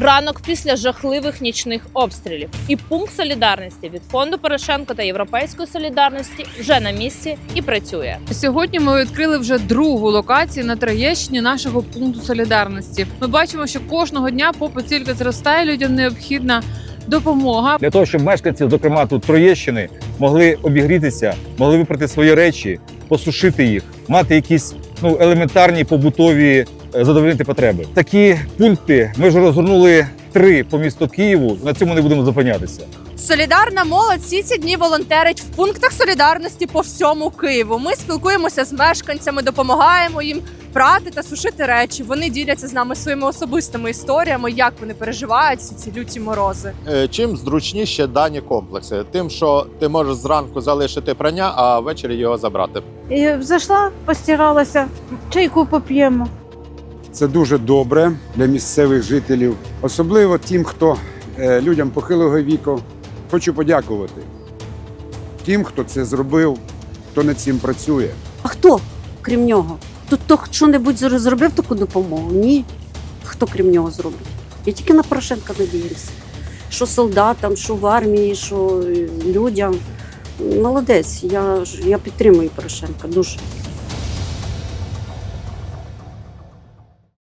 Ранок після жахливих нічних обстрілів. І пункт солідарності від фонду Порошенко та Європейської солідарності вже на місці і працює. Сьогодні ми відкрили вже другу локацію на Троєщині нашого пункту солідарності. Ми бачимо, що кожного дня попит тільки зростає. Людям необхідна допомога. для того, щоб мешканці, зокрема тут Троєщини, могли обігрітися, могли випрати свої речі, посушити їх, мати якісь ну елементарні побутові задовольнити потреби. Такі пункти ми вже розгорнули три по місту Києву. На цьому не будемо зупинятися. Солідарна молодь всі ці дні волонтерить в пунктах солідарності по всьому Києву. Ми спілкуємося з мешканцями, допомагаємо їм прати та сушити речі. Вони діляться з нами своїми особистими історіями, як вони переживають всі ці люті морози. Е, Чим зручніші дані комплекси? Тим, що ти можеш зранку залишити прання, а ввечері його забрати. І зайшла, постиралася, чайку поп'ємо. Це дуже добре для місцевих жителів, особливо тим, хто е, людям похилого віку. Хочу подякувати тим, хто це зробив, хто над цим працює. А хто, крім нього? Тут хто що-небудь зробив таку допомогу? Ні. Хто крім нього зробить? Я тільки на Порошенка надіюся. Що солдатам, що в армії, що е, людям. Молодець, я, я підтримую Порошенка дуже.